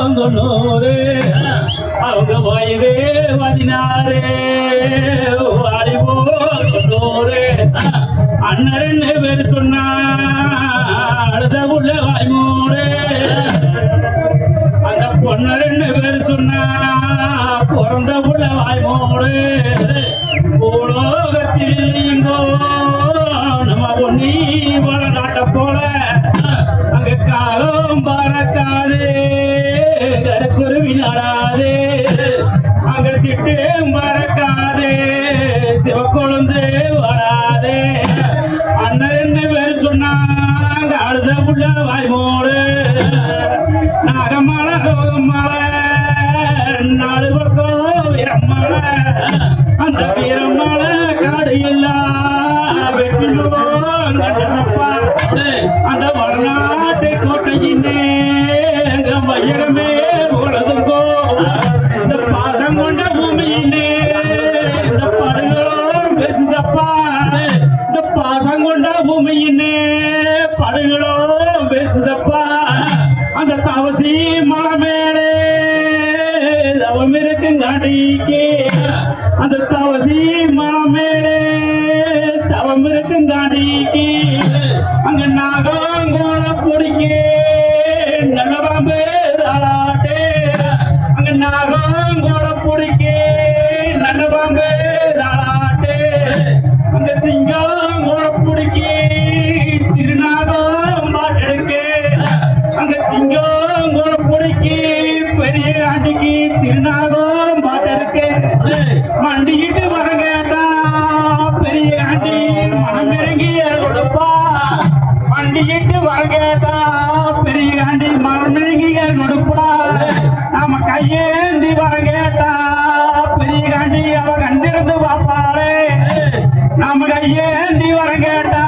தொண்ணூறு அவங்க வயது பதினாறு. வாலிபோ தொண்ணூறு அண்ணன் ரெண்டு பேர் சொன்னா? அடுத்த உள்ள வாய்மூடு. அந்த பொண்ணு ரெண்டு பேர் சொன்னா? பிறந்த உள்ள அங்க மறக்காதே. மறக்காது சிவக்கொழுந்து வராது. அண்ணன் ரெண்டு பேர் சொன்னாங்க அழுத புள்ள வாய் மூடு. நாகமலை தோகமலை நாலு பக்கம் வீரமலை. அந்த வீரமலை காடு இல்லா வெட்டிடுவோம் அந்த வடநாட்டு கோட்டையினே எங்க மையகமே படுகளோம் இந்த பாசம் கொண்ட பூமியினே படுகளோம் பேசுதப்பா. அந்த தவசி மலை மேலே தவம் இருக்குங்காண்டிக்கு அந்த தவசி மலை மேலே தவம் இருக்குங்காண்டிக்கு அடிக்கு சிறுநாகம் பாட்டருக்கு. மண்டிக்கிட்டு வணங்கட்டா பெரிய ஆண்டி மனம் நெருங்கி கொடுப்பா. மண்டிக்கிட்டு வணங்கட்டா பெரிய ஆண்டி மனம் நெருங்கி கொடுப்பா. நம்ம கையேந்தி வணங்கட்டா பெரிய ஆண்டி அவ கண்டிருந்து பார்ப்பாளே. நம்ம கையேந்தி வணங்கட்டா